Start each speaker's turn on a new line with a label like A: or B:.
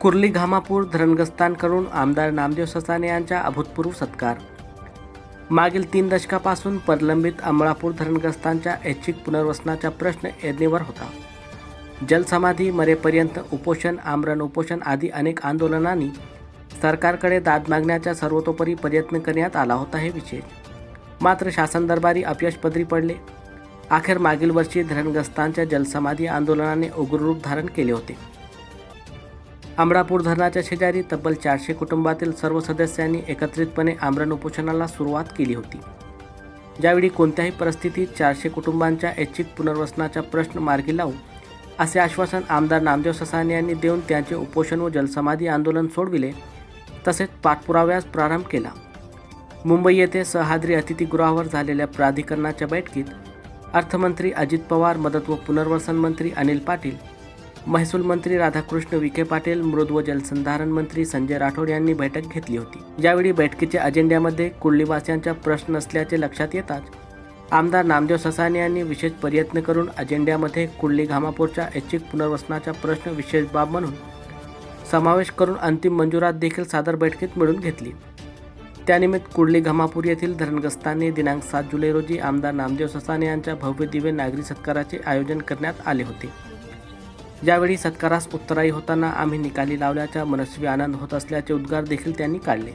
A: कुर्ली घामापूर धरणग्रस्तांकडून आमदार नामदेव ससाने यांचा अभूतपूर्व सत्कार. मागील तीन दशकापासून प्रलंबित अमळापूर धरणग्रस्तांच्या ऐच्छिक पुनर्वसनाचा प्रश्न ऐरणीवर होता. जलसमाधी मरेपर्यंत उपोषण आमरण उपोषण आदी अनेक आंदोलनांनी सरकारकडे दाद मागण्याचा सर्वतोपरी प्रयत्न करण्यात आला होता हे विशेष. मात्र शासन दरबारी अपयश पदरी पडले. अखेर मागील वर्षी धरणग्रस्तांच्या जलसमाधी आंदोलनाने उग्ररूप धारण केले होते. आमरापूर धरणाच्या शेजारी तब्बल चारशे कुटुंबातील सर्व सदस्यांनी एकत्रितपणे आमरण उपोषणाला सुरुवात केली होती. ज्यावेळी कोणत्याही परिस्थितीत चारशे कुटुंबांच्या ऐच्छिक पुनर्वसनाचा प्रश्न मार्गी लावू असे आश्वासन आमदार नामदेव ससाने यांनी देऊन त्यांचे उपोषण व जलसमाधी आंदोलन सोडविले तसेच पाठपुराव्यास प्रारंभ केला. मुंबई येथे सह्याद्री अतिथीगृहावर झालेल्या प्राधिकरणाच्या बैठकीत अर्थमंत्री अजित पवार मदत व पुनर्वसन मंत्री अनिल पाटील महसूल मंत्री राधाकृष्ण विखे पाटील मृद व जलसंधारण मंत्री संजय राठोड यांनी बैठक घेतली होती. यावेळी बैठकीच्या अजेंड्यामध्ये कुर्लीवासियांचा प्रश्न नसल्याचे लक्षात येताच आमदार नामदेव ससाने यांनी विशेष प्रयत्न करून अजेंड्यामध्ये कुर्ली घामापूरच्या ऐच्छिक पुनर्वसनाचा प्रश्न विशेष बाब म्हणून समावेश करून अंतिम मंजुरात देखील सादर बैठकीत मिळून घेतली. त्यानिमित्त कुर्ली घामापूर येथील धरणग्रस्तांनी दिनांक सात जुलै रोजी आमदार नामदेव ससाने यांच्या भव्य दिव्य नागरी सत्काराचे आयोजन करण्यात आले होते. यावेळी सत्कारास उत्तराई होताना आम्ही निकाली लावल्याचा मनस्वी आनंद होत असल्याचे उद्गार देखील त्यांनी काढले.